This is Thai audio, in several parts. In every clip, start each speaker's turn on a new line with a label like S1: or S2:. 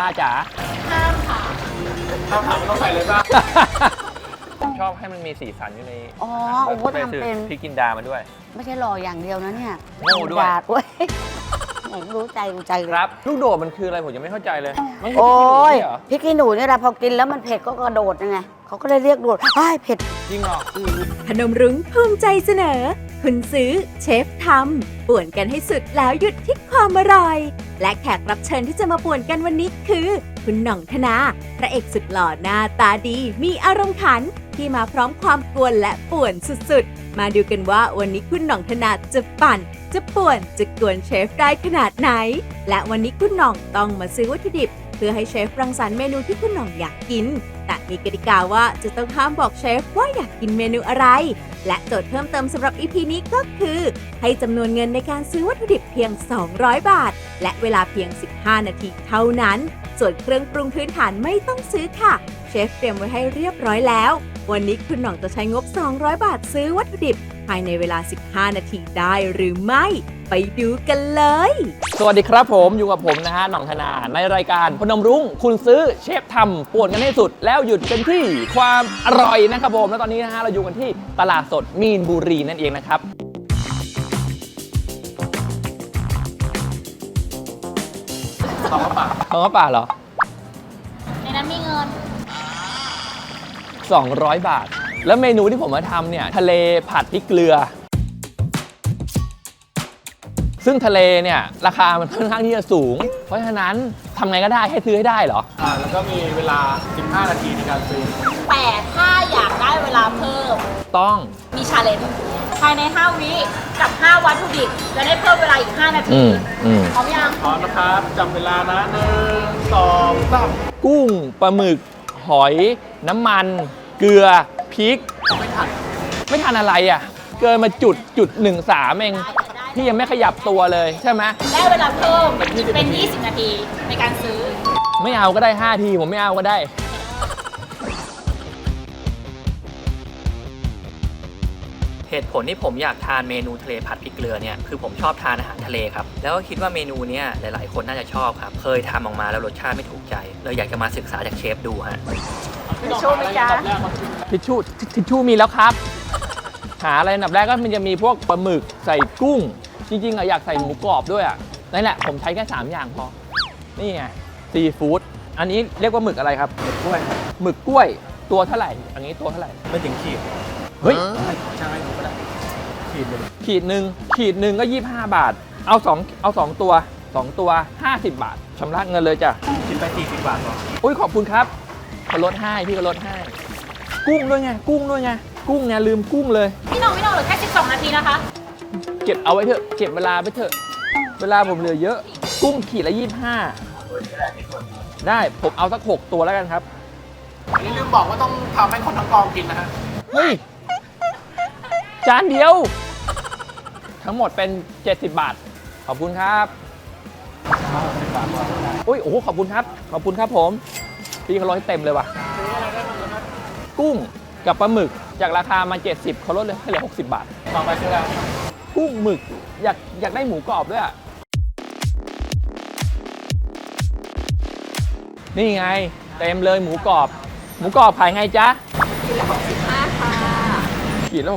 S1: ป้าจ๋า
S2: ห้ามค่ะ
S3: ถ้าถามต้องใส่เลยป่ะ
S1: ผมชอบให้มันมีสีสันอยู่ใน
S4: อ๋อโอ้โห
S1: ไปซื้
S4: ทำเป็น
S1: พริกกินดามาด้วย
S4: ไม่ใช่หล่ออย่างเดียวนะเนี่ย
S1: โง่ด้วย
S4: ดาด้วยแหมรู้ใจรู้ใจเลย
S1: ครับ ลูกโดดมันคืออะไรผมยังไม่เข้าใจเลยมันคื
S4: โอ้ย
S1: พริกขี้หนูไม่ใช่เหรอ
S4: พริกขี้หนูเนี่ยนะพอกินแล้วมันเผ็ดก็กระโดดยังไงเขาก็เลยเรียกโดดอ้ายเผ็ด
S1: จริงเหรอ
S2: พนมรุ้งภูมิใจเสนอ คุณซื้อ เชฟทำป่วนกันให้สุดแล้วหยุดที่ความอร่อย และแขกรับเชิญที่จะมาป่วนกันวันนี้คือ คุณหน่องธนา พระเอกสุดหล่อหน้าตาดี มีอารมณ์ขัน ที่มาพร้อมความกวนและป่วนสุดๆ มาดูกันว่าวันนี้คุณหน่องธนาจะปั่น จะป่วนจะกวนเชฟได้ขนาดไหน และวันนี้คุณหน่องต้องมาซื้อวัตถุดิบ เพื่อให้เชฟรังสรรค์เมนูที่คุณหน่องอยากกิน แต่มีกติกาว่าจะต้องห้ามบอกเชฟว่าอยากกินเมนูอะไร และโจทย์เพิ่มเติมสำหรับ EP นี้ก็คือ ให้จำนวนเงินในการซื้อวัตถุดิบเพียง 200 บาท และเวลาเพียง 15 นาทีเท่านั้น ส่วนเครื่องปรุงพื้นฐานไม่ต้องซื้อค่ะ เชฟเตรียมไว้ให้เรียบร้อยแล้ว วันนี้คุณหน่องจะใช้งบ 200 บาทซื้อวัตถุดิบ ภายในเวลา 15 นาทีได้หรือไม่ ไปดูกันเลย
S1: สวัสดีครับผมอยู่กับผมนะฮะหน่องธนา ในรายการพนมรุ้งคุณซื้อเชฟทำป่วนกันให้สุด แล้วหยุดกันที่ความอร่อยนะครับผมแล้วตอนนี้นะฮะเราอยู่กันที่ตลาดสดมีนบุรีนั่นเองนะครับ
S3: ตอบมาปาก
S1: ของกระป่าเหรอ
S2: ในนั้นมีเงิน
S1: 200 บาท แล้วเมนูที่ผมมาทำเนี่ย ทะเลผัดพริกเกลือ ซึ่งทะเลเนี่ยราคามันค่อนข้างที่จะสูง เพราะฉะนั้นทำไงก็ได้ให้ซื้อให้ได้เหรอ
S3: อ่าแล้วก็มีเวลา 15 นาทีในการซื้อ
S5: แต่ถ้าอยากได้เวลาเพิ่ม
S1: ต้อง
S5: มีชาเลนจ์ภายใน 5 วิกับ 5 วัตถุดิบจะได้เพิ่มเวลาอีก 5 นา
S1: อื
S5: ที
S1: มอืม
S5: พร้อมยัง
S3: พร้อมนะครับจำเวลานะหนึ่งสองสาม
S1: กุ้งปลาหมึก หอย น้ำมัน เกลือพริก
S3: ไม่ทัน
S1: ไม่ทันอะไรอะ เกินมาจุดจุดหนึ่งสามเอง พี่ยังไม่ขยับตัวเลยใช่ไหม
S5: ได้เวลาเพิ่มเป็น 20 นาทีในการซื้อ
S1: ไม่เอาก็ได้ 5 ที ผมไม่เอาก็ได้ เหตุผลที่ผมอยากทานเมนูทะเลผัดพริกเกลือเนี่ยคือผมชอบทานอาหารทะเลครับ แล้วก็คิดว่าเมนูเนี้ยหลาย ๆ คนน่าจะชอบครับ เคยทำออกมาแล้วรสชาติไม่ถูกใจเลยอยากจะมาศึกษาจากเชฟดูฮะ
S5: ทิชชู่ไหมจ๊ะ
S1: ทิชชู่ทิทิชชู่มีแล้วครับ หาอะไรอันดับแรกก็มันจะมีพวกปลาหมึกใส่กุ้ง จริงๆอะอยากใส่หมูกรอบด้วยอะนั่นแหละผมใช้แค่3อย่างพอ นี่ไงซีฟู้ดอันนี้เรียกว่าหมึกอะไรครับ
S3: กล้วย
S1: หมึกกล้วยตัวเท่าไหร่ อันนี้ตัวเท่าไหร่
S3: ไม่ถึงขีด
S1: เฮ้ย
S3: ใช่ไหมก็ได้ขีดหนึ่ง
S1: ขีดหนึ่งขีดหนึ่งก็ 25 บาท เอา2เอา2ตัว2ตัว 50 บาทชำระเงินเลยจ้ะ
S3: คิดไป40บาทพอ
S1: อุ้ยขอบคุณครับเขาลดให้พี่ก็ลดให้ กุ้งด้วยไง กุ้งด้วยไง กุ้งเนี่ยลืมกุ้งเลย
S5: พี่น้องพี่น้องเหลือแค่ 12 นาทีนะคะ
S1: เก็บเอาไว้เถอะเก็บเวลาไปเถอะ เวลาผมเหลือเยอะ กุ้งขีดละ25ได้ผมเอาสัก6ตัวแล้วกันครับ
S3: อันนี้ลืมบอกว่าต้องทำให้คนทั้งกองกินนะฮะ
S1: เฮ้ยจานเดียว ทั้งหมดเป็น 70 บาท ขอบคุณครับอุ้ยโอ้โหขอบคุณครับ ขอบคุณครับผม พี่เขาลดให้เต็มเลยว่ะ กุ้ง กับปลาหมึกจากราคามา 70เขาลดเลยให้เหลือ 60 บาท
S3: ต่อไปคืออะไร
S1: กุ้งหมึกอยากอยากได้หมูกรอบด้วยอะนี่ไง เต็มเลยหมูกรอบ หมูกรอบขายไงจ๊ะขีดละ65ค่ะ ขีดละ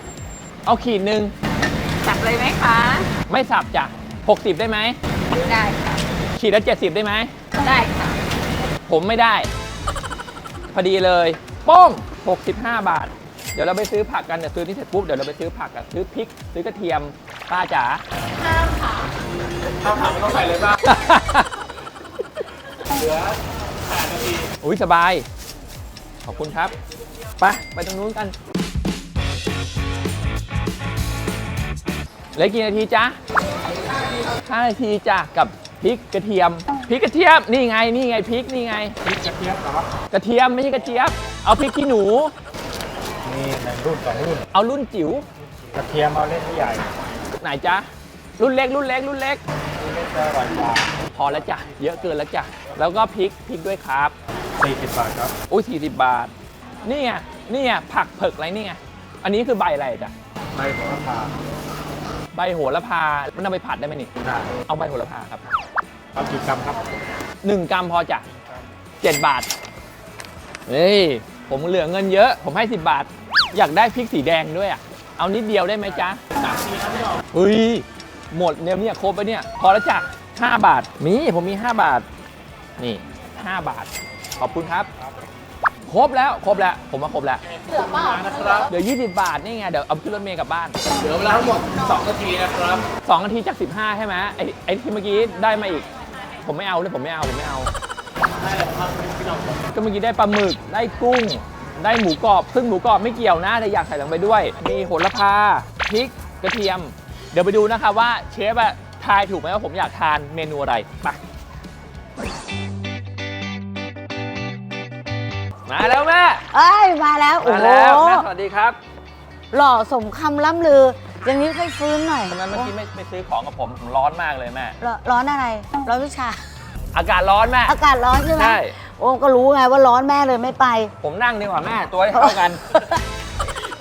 S1: 65 เอาขีดหนึ่ง
S2: จับเลยไหมคะ
S1: ไม่สับจ้ะ60 ได้ไหม
S2: ได้ค่ะ
S1: ขีดละ70 ได้ไหม
S2: ได้ค่ะ
S1: ผมไม่ได้ พอดีเลย โป้ง 65 บาท เดี๋ยวเราไปซื้อผักกันเดี๋ยวซื้อนี่เสร็จปุ๊บเดี๋ยวเราไปซื้อผักกันซื้อพริก ซื้อกระเทียมป้าจ๋า
S5: ห้ามค่ะ
S3: ถ้าถามต้องใส่เลยป่ะเหลือ8นาที
S1: อุ้ยสบาย ขอบคุณครับไปไปตรงนู้นกันเหลือกี่นาทีจ๊ะ5นาทีจ้ะกับพริกกระเทียมพริกกระเทียมนี่ไงนี่ไงพริกนี่ไง
S3: พริกกระเทียมเหรอก
S1: ระเทียมไม่ใช่กระเจี๊ยบ เอาพริกขี้หนู
S3: นี่หนึ่งรุ่นสองรุ่น
S1: เอารุ่นจิ๋ว
S3: กระเทียมเอาเล่นใหญ่
S1: ไหนจ๊ะรุ่นเล็กรุ่นเล็กรุ่นเล็ก
S3: เล่นจะอร่อยกว่า
S1: พอแล้วจ้ะเยอะเกินแล้วจ้ะแล้วก็พริกพริกด้วยครับ
S3: 40บาทครับ
S1: อุ้ย40บาท นี่ไงนี่ไงผักเผือกอะไรนี่ไงอันนี้คือใบอะไรจ๊ะ
S3: ใบโหระพา
S1: ใบโหระพามันเอาไปผัดได้ไหมนี่
S3: ได้
S1: เอาใบโหระพาครับ
S3: เอากี่กรัมครับ
S1: หนึ่งกรัมพอจ้ะเจ็ดบาทเฮ้ย ผมเหลือเงินเยอะ ผมให้ 10 บาท อยากได้พริกสีแดงด้วยอะ เอานิดเดียวได้ไหมจ๊ะเฮ้ย หมดเนี่ยเนี่ยครบไปเนี่ย พอแล้วจ้ะ5บาท มีผมมี 5 บาท นี่ 5 บาท ขอบคุณครับ ครบแล้ว ครบแล้ว ผมว่าครบแล้ว
S3: นะครับ
S1: เหลือ20 บาทนี่ไง เดี๋ยวเอาขึ้นรถเมล์กลับบ้าน
S3: เหลือเวลาทั้งหมด2นาทีนะครับ
S1: 2นาทีจาก 15 ใช่ไหมไอ้ไอ้ที่เมื่อกี้ได้มาอีก ผมไม่เอาเลยผมไม่เอา ผมไม่เอา ก็เมื่อกี้ได้ปลาหมึกได้กุ้ง ได้หมูกรอบซึ่งหมูกรอบไม่เกี่ยวนะแต่อยากใส่ลงไปด้วย มีโหระพาพริกกระเทียม เดี๋ยวไปดูนะครับว่าเชฟอะทายถูกไหมว่าผมอยากทานเมนูอะไรไปมาแล้วแม่
S4: เอ้ยมาแล้วโอ้
S1: มา
S4: โห
S1: แล้วแม่สวัสดีครับ
S4: หล่อสมคำล่ำลือ อย่างนี้ค่อยฟื้นหน่อย
S1: ทำไมเมื่อกี้ไม่ไปซื้อของกับผมผมร้อนมากเลยแม่
S4: ร้อนร้อนอะไร ร้อนวิชา
S1: อากาศร้อนแม่
S4: อากาศร้อนใช่ไหม
S1: ใช่
S4: โอ้ก็รู้ไงว่าร้อนแม่เลยไม่ไป
S1: ผมนั่งดีกว่าแม่ตัวให้เท่ากัน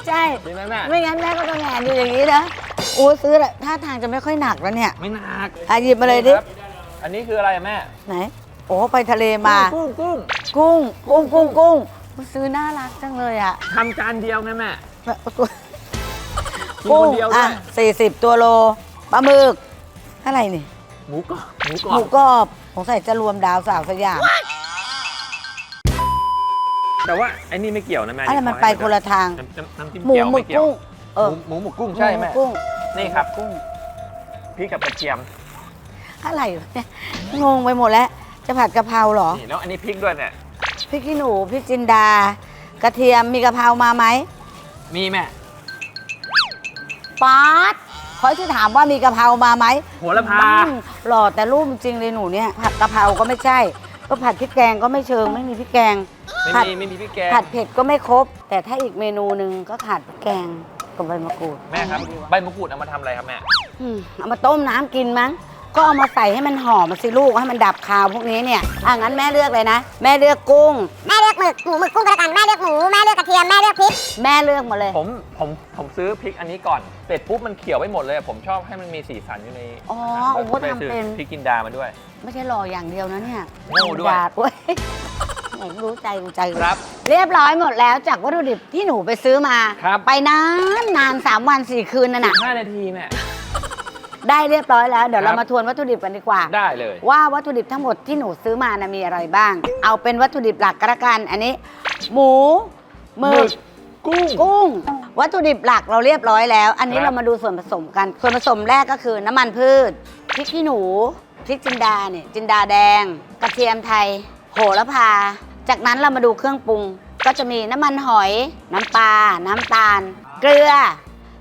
S4: ใช่
S1: ดีไหมแม่
S4: ไม่งั้นแม่ก็ต้องแงนอยู่อย่างนี้นะโอ้ซื้อแหละท่าทางจะไม่ค่อยหนักแล้วเนี่ย
S1: ไม่หนัก
S4: อะหยิบมาเลยดิ
S1: ครับอันนี้คืออะไรอะแม่
S4: ไหน โอ้ไปทะเลมา
S1: กุ้งกุ้ง
S4: กุ้งกุ้งกุ้งกุ้งซื้อน่ารักจังเลยอะ
S1: ทำจานเดียวไงแม่
S4: ตัว
S1: กินคนเดียวด้
S4: อะ
S1: วย
S4: สี่สิบตัวโลปลาหมึกเท่าไหร่นี่
S1: หมูกรอบหมูกร
S4: ห
S1: อ
S4: มู
S1: บ
S4: กรอบสงสัยจะรวมดาวสาวสยาม
S1: แต่ว่าไอ้นี่ไม่เกี่ยวนะแม่
S4: อะไรมันไปคนละทาง
S1: น้ำน้ำน้ำจิ้ม
S4: หมู
S1: เจียว
S4: หมึ
S1: ไม่
S4: ก
S1: เกี่ยว
S4: กุ้งเออ
S1: หมูหมูหมูกุ้งใช่ไหม
S4: มูกุ้ง
S1: นี่ครับ
S4: กุ้ง
S1: พริกกับกระเทียม
S4: อะไรวะเนี่ยงงไปหมดแล้ว จะผัดกะเพราเหรอ
S1: นี่แล้วอันนี้พริกด้วยเนี่ย
S4: พริกขี้หนูพริกจินดา กระเทียมมีกะเพรามาไหม
S1: มีแม่
S4: ป๊าดขอจะถามว่ามีกะเพรามาไหม
S1: โหระพา
S4: อืมหล่อแต่รูปจริงเลยหนูเนี่ยผัดกะเพราก็ไม่ใช่ ก็ผัดพริกแกงก็ไม่เชิงไม่มีพริกแกง
S1: ไม่
S4: ผัด
S1: มีไม่มีพริกแกง
S4: ผัดเผ็ดก็ไม่ครบ แต่ถ้าอีกเมนูหนึ่งก็ขาดพริกแกงกับใบมะกรูด
S1: แม่ครับ ใบมะกรูดเอามาทำอะไรครับแม่
S4: อืมเอามาต้มน้ำกินมั้ง ก็เอามาใส่ให้มันหอมมาสิลูกให้มันดับคาวพวกนี้เนี่ยอะงั้นแม่เลือกเลยนะ แม่เลือกกุ้ง
S6: แม่เลือกหมึกหมูหมึกกุ้งก็แล้วกันแม่เลือกหมูแม่เลือกกระเทียมแม่เลือกพริก
S4: แม่เลือกหมดเลย
S1: ผมผมผมซื้อพริกอันนี้ก่อนเสร็จปุ๊บมันเขียวไปหมดเลย ผมชอบให้มันมีสีสันอยู่ใน
S4: อ๋อโอ้โห
S1: ก็เลยซื้
S4: ทำเป็น
S1: พริกกินดามาด้วย
S4: ไม่ใช่หล่ออย่างเดียวนะเนี่ย
S1: โง่ด้วยา
S4: ดเว้ยไหนรู้ใจรู้ใจ
S1: ครับ
S4: เรียบร้อยหมดแล้วจากวัตถุดิบที่หนูไปซื้อมา
S1: ครับ
S4: ไปนานนานสามวันสี่คืนนั่นน่ะ
S1: 5นาทีแม่
S4: ได้เรียบร้อยแล้วเดี๋ยว
S1: ครั
S4: เรา
S1: บ
S4: มาทวนวัตถุดิบกันดีกว่า
S1: ได้เลย
S4: ว่าวัตถุดิบทั้งหมดที่หนูซื้อมานะมีอะไรบ้าง เอาเป็นวัตถุดิบหลักก็แล้วกัน อันนี้ หมูหมึก
S1: กุ้ง
S4: กุ้ง วัตถุดิบหลักเราเรียบร้อยแล้ว อันนี้
S1: ครับ
S4: เรามาดูส่วนผสมกัน ส่วนผสมแรกก็คือน้ำมันพืชพริกขี้หนูพริกจินดาเนี่ยจินดาแดง กระเทียมไทย โหระพา จากนั้นเรามาดูเครื่องปรุง ก็จะมีน้ำมันหอย น้ำปลาน้ำตาล เกลือ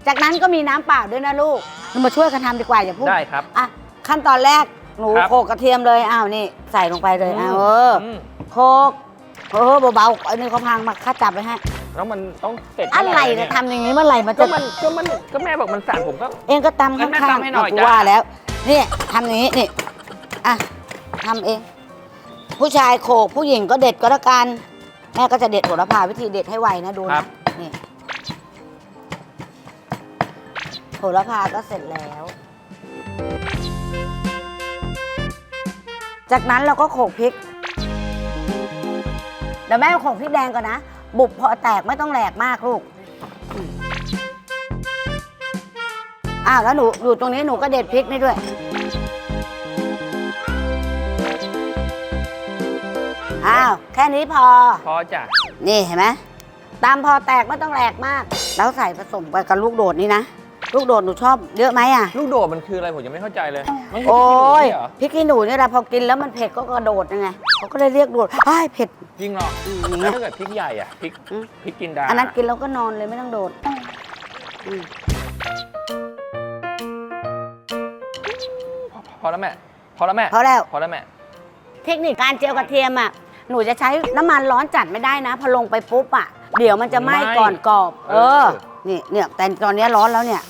S4: จากนั้นก็มีน้ำเปล่าด้วยนะลูกเรามาช่วยกันทำดีกว่าอย่าพูด
S1: ได้ครับ
S4: อะขั้นตอนแรกหนู
S1: ครับ
S4: โขลกกระเทียมเลยอ้าวนี่ใส่ลงไปเลยอ้าวเอออ
S1: ม
S4: โขลกเออเบาๆอันนี้เขาพังมาค่าจับไปให้
S1: แล้วมันต้องเสร็จ
S4: อะไร
S1: เมื่ห
S4: เนี่ย
S1: ย
S4: ทำอย่างนี้เมื่อไหร่มัน
S1: ก็
S4: จะ
S1: มันก็มันก็แม่บอกมันสั่นผมก็
S4: เองก็ตำ
S1: งั้
S4: ข้านง
S1: แม่
S4: ๆ
S1: ตำให้หน่อย
S4: กู
S1: จ้ะ
S4: ว่าแล้วนี่ทำอย่างนี้นี่อะทำเอง ผู้ชายโขกผู้หญิงก็เด็ดก็แล้วกัน แม่ก็จะเด็ดโหระพาวิธีเด็ดให้ไวนะดู
S1: ครั
S4: นะ
S1: บ
S4: โหระพาก็เสร็จแล้ว จากนั้นเราก็โขลกพริก เดี๋ยวแม่โขลกพริกแดงก่อนนะ บุบพอแตกไม่ต้องแหลกมากลูกอืมอ้าวแล้วหนูอยู่ตรงนี้หนูก็เด็ดพริกนี่ด้วย อ้าว แค่นี้พอ
S1: พอจ้ะ
S4: นี่เห็นไหมตามพอแตกไม่ต้องแหลกมาก แล้วใส่ผสมไปกับลูกโดดนี่นะ ลูกโดดหนูชอบเยอะไหมอะ
S1: ลูกโดดมันคืออะไรผมยังไม่เข้าใจเลย มันคื
S4: โอ้ย
S1: พริกขี้หนูนี่เหรอ
S4: พริกขี้หนูเนี่ยแหละพอกินแล้วมันเผ็ดก็กระโดดยังไงเขาก็เลยเรียกโดดอ้ายเผ็ด
S1: จริงเหรอ
S4: อืมอย่าง
S1: แล้
S4: เงี้
S1: วยถ้าเกิดพริกใหญ่อะพริก
S4: อืม
S1: พริกกินดา
S4: อันนั้นกินแล้วก็นอนเลยไม่ต้องโดดอืม
S1: พอพอแล้วแม่พอแล้วแม่
S4: พอแล้ว
S1: พอแล้วแม่
S4: เทคนิคการเจียวกระเทียมอะ หนูจะใช้น้ำมันร้อนจัดไม่ได้นะ พอลงไปปุ๊บอะ เดี๋ยวมันจะไหม้
S1: ไหม้
S4: ก่อนกรอบ
S1: เอ
S4: เอ
S1: อ
S4: อ นี่เนี่ยแต่ตอนนี้ร้อนแล้วเนี่ย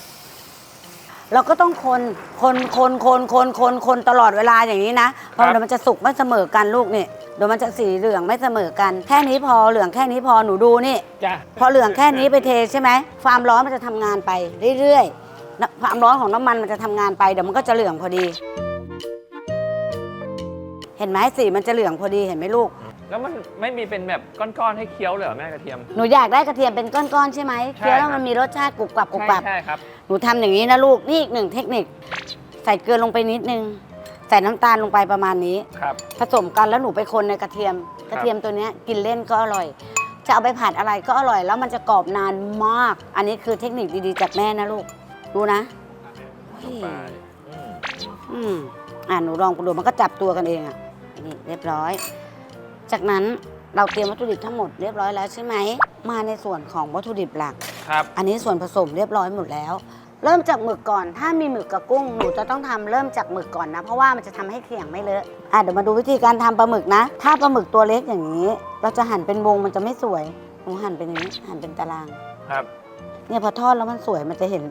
S4: เราก็ต้องคนคนคนคนคนคนคนตลอดเวลาอย่างนี้นะเพราะเดี๋ยวมันจะสุกไม่เสมอกันลูกนี่เดี๋ยวมันจะสีเหลืองไม่เสมอกัน แค่นี้พอเหลืองแค่นี้พอหนูดูนี่
S1: จ้ะ
S4: พอเหลืองแค่นี้ไปเทใช่ไหมความร้อนมันจะทำงานไปเรื่อยๆนะความร้อนของน้ำมันมันจะทำงานไปเดี๋ยวมันก็จะเหลืองพอดี เห็นไหมสีมันจะเหลืองพอดีเห็นไหมลูก
S1: แล้วมันไม่มีเป็นแบบก้อนๆให้เคี้ยวเลยเหรอแม่กระเทียม
S4: หนูอยากได้กระเทียมเป็นก้อนๆใช่ไหม
S1: ใช่
S4: เคี้ยวแล้ว
S1: ครับ
S4: มันมีรสชาติกรุบกรับกรุบ
S1: ใช่
S4: กรับ
S1: ใช่ครับ
S4: หนูทำอย่างนี้นะลูก นี่อีกหนึ่งเทคนิค ใส่เกลือลงไปนิดนึง ใส่น้ำตาลลงไปประมาณนี้
S1: ครับ
S4: ผสมกันแล้วหนูไปคนในกระเทียม
S1: ครับ
S4: กระเทียมตัวเนี้ยกินเล่นก็อร่อย จะเอาไปผัดอะไรก็อร่อย แล้วมันจะกรอบนานมาก อันนี้คือเทคนิคดีๆจากแม่นะลูกดูนะ
S1: ลงไปอืม
S4: อืมอ่าหนูลองดูมันก็จับตัวกันเองอะนี่เรียบร้อย จากนั้นเราเตรียมวัตถุดิบทั้งหมดเรียบร้อยแล้วใช่ไหม มาในส่วนของวัตถุดิบหลัก
S1: ครับ
S4: อันนี้ส่วนผสมเรียบร้อยหมดแล้ว เริ่มจากหมึกก่อน ถ้ามีหมึกกับกุ้งหนูจะต้องทำเริ่มจากหมึกก่อนนะ เพราะว่ามันจะทำให้เขียงไม่เลอะ อะเดี๋ยวมาดูวิธีการทำปลาหมึกนะ ถ้าปลาหมึกตัวเล็กอย่างนี้ เราจะหั่นเป็นวงมันจะไม่สวย หนูหั่นเป็นอย่างนี้ หั่นเป็นตาราง
S1: ครับ
S4: เนี่ยพอทอดแล้วมันสวยมันจะเห็น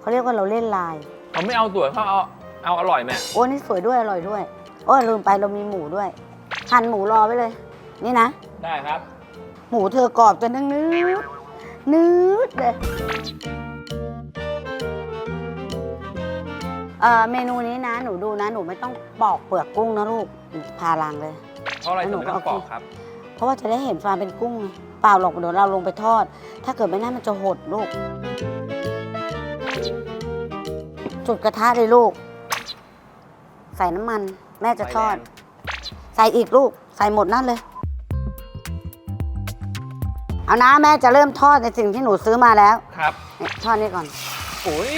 S4: เขาเรียกว่าเราเล่นลาย
S1: เขาไม่เอาสวยเขาเอาเอาอร่อยแม่
S4: โอ้นี่สวยด้วยอร่อยด้วย โอ้ยลืมไปเรามีหมูด้วย หั่นหมูรอไว้เลย นี่นะ
S1: ได้ครับ
S4: หมูเธอกรอบจนนึงนืดนืดเลยเอ่อเมนูนี้นะ หนูดูนะ หนูไม่ต้องปอกเปลือกกุ้งนะลูกพาลังเลย
S1: เพราะอะไรถึงไม่ต้องปอกครับ
S4: เพราะว่าจะได้เห็นความเป็นกุ้งไงเปล่าหรอกเดี๋ยวเราลงไปทอด ถ้าเกิดไม่นั่นมันจะหดลูก จุดกระทะเลยลูก ใส่น้ำมัน แม่จะทอด ใส่อีกลูก ใส่หมดนั่นเลย เอานะแม่จะเริ่มทอดในสิ่งที่หนูซื้อมาแล้ว
S1: ครับ
S4: เนี่ยทอดนี่ก่อน
S1: อุ้ย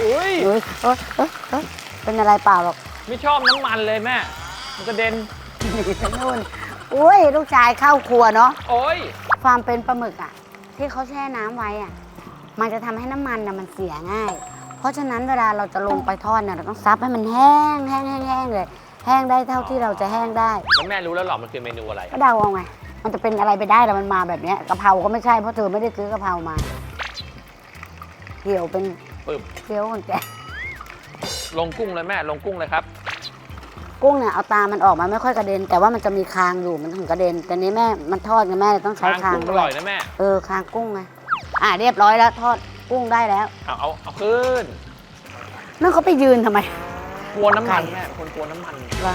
S1: อุ้ย
S4: เฮ้ยเอ้ยเอ้ยเอ้ยเป็นอะไรเปล่าหรอก
S1: ไม่ชอบน้ำมันเลยแม่ มันกระเด็น
S4: นู่นอุ้ยลูกชายเข้าครัวเนาะ
S1: โอ้ย
S4: ความเป็นปลาหมึกอะที่เขาแช่น้ำไว้อะมันจะทำให้น้ำมันน่ะมันเสียง่าย เพราะฉะนั้นเวลาเราจะลงไปทอดเนี่ยเราต้องซับให้มันแห้งแห้งแห้งแห้งเลย แห้งได้เท่าที่เราจะแห้งได้
S1: แล้วแม่รู้แล้วหรอมันคือเมนูอะไร
S4: ก็เดาเอาไง มันจะเป็นอะไรไปได้แต่มันมาแบบเนี้ยกะเพราก็ไม่ใช่เพราะเธอไม่ได้ซื้อกะเพรามาเกี่ยวเป็น
S1: ปึ๊บ
S4: เกี๊ยวคนแก่
S1: ลงกุ้งเลยแม่ ลงกุ้งเลยครับ
S4: กุ้งเนี่ยเอาตามันออกมาไม่ค่อยกระเด็น แต่ว่ามันจะมีคางอยู่มันถึงกระเด็น แต่นี้แม่มันทอดไงแม่เลยต้องใช้
S1: ทาง
S4: คาง
S1: กุ้งอ
S4: ด้ว
S1: ร่อยยนะแม่
S4: เออคางกุ้งไงอะเรียบร้อยแล้วทอดกุ้งได้แล้ว
S1: เอาเอาเอาขึ้น
S4: นั่นเขาไปยืนทำไม
S1: กลัวน้ำมัน
S4: ไก่
S1: แม่คนกลัวน้ำมัน
S4: วะ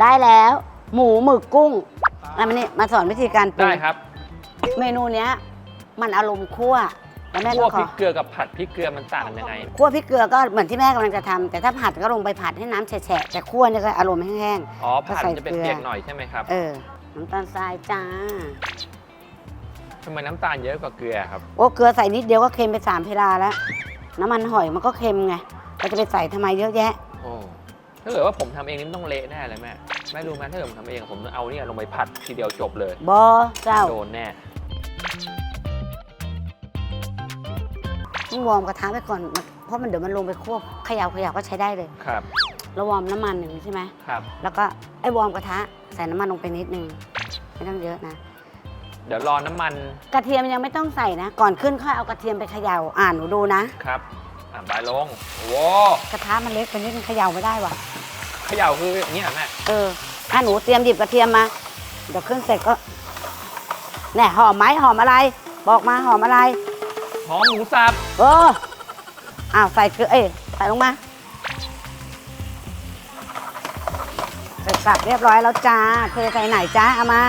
S4: ได้แล้ว หมูหมึกกุ้งอะไรมานี่มาสอนวิธีการปรุง
S1: ได้ครับ
S4: เมนูเนี้ย มันอารมณ์คั่วแล้วแม่
S1: คั่
S4: ก็
S1: ว
S4: ข
S1: พริ
S4: อก
S1: เกลือกับผัดพริกเกลือมันต่างกันยังไง
S4: คั่วพริกเกลือก็เหมือนที่แม่กำลังจะทำแต่ถ้าผัดก็ลงไปผัดให้น้ำแฉะๆแต่คั่วเนี่ยก็อารมณ์แห้ง
S1: อ๋อผัด
S4: ใส่
S1: จะเป็น
S4: เกลือ
S1: เปียกหน่อยใช่ไหมครับ
S4: ๆเออน้ำตาลทรายจ้า
S1: ทำไมน้ำตาลเยอะกว่าเกลือครับ
S4: โอ้เกลือใส่นิดเดียวก็เค็มไปสามเพลาแล้ว น้ำมันหอยมันก็เค็มไงเราจะไปใส่ทำไมเยอะแยะ
S1: โอ้ถ้าเกิดว่าผมทำเองนี่มันต้องเละแน่เลยแม่ แม่รู้ไหมถ้าเกิดผมทำเองผมเอาเนี่ยลงไปผัดทีเดียวจบเลย
S4: บอเจ้า
S1: โดนแน่
S4: ต้องวอร์มกระทะไว้ก่อนมันเพราะมันเดี๋ยวมันลงไปควบเขย่าเขย่าก็ใช้ได้เลย
S1: ครับ
S4: แล้ววอร์มน้ำมันอย่างนี้ใช่ไหม
S1: ครับ
S4: แล้วก็ไอ้วอร์มกระทะใส่น้ำมันลงไปนิดนึงไม่ต้องเยอะนะ
S1: เดี๋ยวรอน้ำมัน
S4: กระเทียมยังไม่ต้องใส่นะ ก่อนขึ้นค่อยเอากระเทียมไปเขย่าอ่านหนูดูนะ
S1: ครับอะบายลงโอ้
S4: กระทะมันเล็กไปนิดนึงเขย่าไม่ได้ว่ะ
S1: เขย่าคืออย่างนี้เหรอแม่
S4: เออถ้าหนูเตรียมหยิบกระเทียมมา เดี๋ยวขึ้นเสร็จก็แน่หอมไหมหอมอะไร บอกมาหอมอะไร
S1: หอมหมูสับ
S4: เอออ้าวใส่เกลือเอ้ยใส่ลงมาเสร็จสับเรียบร้อยแล้วจ้าเทใส่ไหนจ้าเอามา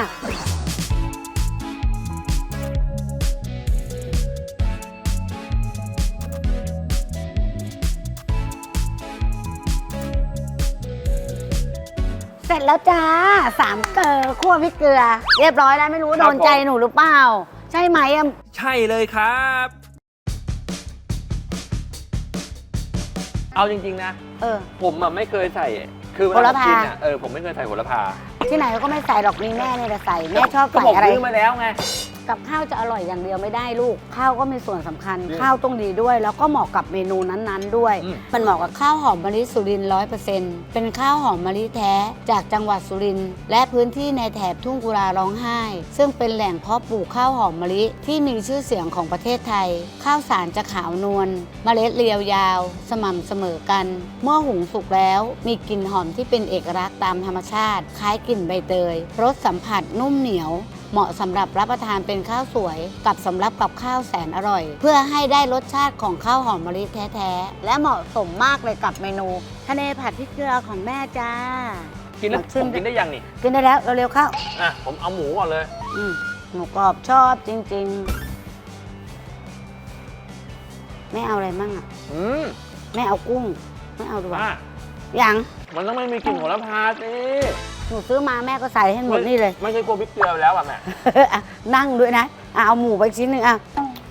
S4: ร็จแล้วจ้าสามเกลือคั่วพริกเกลือ เรียบร้อยแล้วไม่รู้ว่า
S1: ครั
S4: โด
S1: บ
S4: นใจ
S1: ผม
S4: หนูหรือเปล่า ใช่ไหมอะ
S1: ใช่เลยครับ เอาจริง ๆ นะ
S4: เออ
S1: ผมอะไม่เคยใส่ คือเว
S4: โห
S1: ลา
S4: ระ
S1: ผม
S4: พา
S1: กินอะเออผมไม่เคยใส่โหระพา
S4: ที่ไหนก็ไม่ใส่หรอกมีแม่เนี่ยแหละใส่แม่ชอบ
S1: ก็
S4: ใส่
S1: ผม
S4: อะไร
S1: ซื้อมาแล้วไง
S4: กับข้าวจะอร่อยอย่างเดียวไม่ได้ลูก ข้าวก็มีส่วนสำคัญ
S1: อืม
S4: ข้าวต้องดีด้วย แล้วก็เหมาะกับเมนูนั้นๆด้วย
S1: อืม
S4: มันเหมาะกับข้าวหอมมะลิสุรินร้อยเปอร์เซ็นต์เป็นข้าวหอมมะลิแท้จากจังหวัดสุรินทร์และพื้นที่ในแถบทุ่งกุลาร้องไห้ ซึ่งเป็นแหล่งเพาะปลูกข้าวหอมมะลิที่มีชื่อเสียงของประเทศไทย ข้าวสารจะขาวนวลเมล็ดเรียวยาว สม่ำเสมอกัน เมื่อหุงสุกแล้วมีกลิ่นหอมที่เป็นเอกลักษณ์ตามธรรมชาติ คล้ายกลิ่นใบเตยรสสัมผัสนุ่มเหนียว เหมาะสำหรับรับประทานเป็นข้าวสวย กับสำรับกับข้าวแสนอร่อย เพื่อให้ได้รสชาติของข้าวหอมมะลิแท้ๆ และเหมาะสมมากเลยกับเมนูทะเลผัดพริกเกลือของแม่จ้า
S1: กินแล้ว
S4: หมดชื่
S1: ผมกินได้ยังนี่
S4: กินได้แล้วเร็วๆเข้า
S1: อะผมเอาหมูก่อนเลย
S4: อืมหมูกรอบชอบจริง ๆ ไม่เอาอะไรมั่งอะ
S1: อืม
S4: ไม่เอากุ้ง ไม่เอาดีกว่า
S1: อะ
S4: อย่าง
S1: มันต้องไม่มีกลิ่นโหระพาสิ
S4: หนูซื้อมาแม่ก็ใส่ให้หมดนี่เลย
S1: ไม่ใช่กลัวพริกเกลือแล้วอะแม่
S4: อะนั่งด้วยนะอะเอาหมูไปชิ้นหนึ่งอะ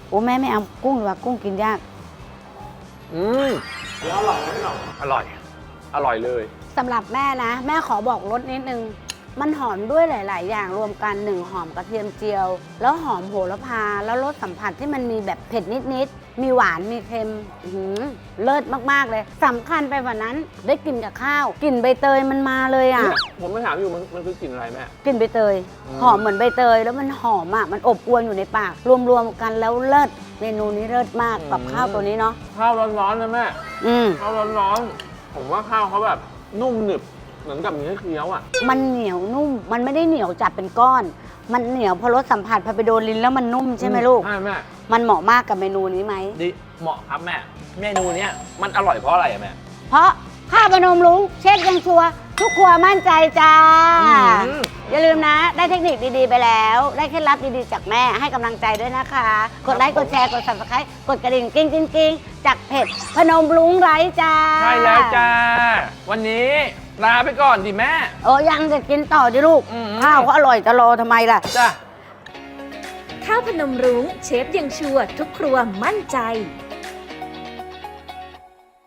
S4: โอ้แม่ไม่เอากุ้งดีกว่ากุ้งกินยาก
S1: อืมแล้วอร่อยไหมพี่หน่องอร่อย อร่อยเลย
S4: สำหรับแม่นะ แม่ขอบอกรสนิดนึง มันหอมด้วยหลาย ๆ อย่างรวมกันหนึ่งหอมกระเทียมเจียว แล้วหอมโหระพา แล้วรสสัมผัสที่มันมีแบบเผ็ดนิด ๆ มีหวานมีเค็มอื้อหือเลิศมาก ๆ เลยสำคัญไปกว่านั้นได้กินกับข้าวกลิ่นใบเตยมันมาเลยอะ
S1: เนี่ยผมไม่ถามอยู่มันมันคือกลิ่นอะไรแม่
S4: กลิ่นใบเตย
S1: อืม
S4: หอมเหมือนใบเตย แล้วมันหอมอะ มันอบอวนอยู่ในปาก รวมๆกันแล้วเลิศ เมนูนี้เลิศมากกับข้าวตัวนี้เนาะ
S1: ข้าวร้อนๆนะแม่
S4: อืม
S1: ข้าวร้อนๆ ผมว่าข้าวเขาแบบนุ่มหนึบเหมือนกับเนื้อเคี้ยวอะ
S4: มันเหนียวนุ่ม มันไม่ได้เหนียวจัดเป็นก้อน มันเหนียวพอรสสัมผัสพอไปโดนลิ้นแล้วมันนุ่มใช่ไหมลูก
S1: ใช่แม่
S4: มันเหมาะมากกับเมนูนี้ไหม
S1: ดีเหมาะครับแม่เมนูเนี้ยมันอร่อยเพราะอะไรอะแม่
S4: เพราะข้าวพนมลุงเช็คยังชัวร์ทุกครัวมั่นใจจ้า
S1: อืม
S4: อย่าลืมนะ ได้เทคนิคดีๆไปแล้ว ได้เคล็ดลับดีๆจากแม่ให้กำลังใจด้วยนะคะ กดไลค์กดแชร์กด subscribe กดกระดิ่งกิ้งกิ้งกิ้งจากเพจพนมลุงไรจ้า
S1: ใช่แล้วจ้า วันนี้ ลาไปก่อนดิแม่
S4: โอ้ยังจะกินต่อดิลูก
S1: อืม
S4: ข้าวก็อร่อยจะรอทำไมล่ะ
S1: จ้า
S2: ข้าวพนมรุ้งเชฟยังชัวร์ทุกครัวมั่นใจ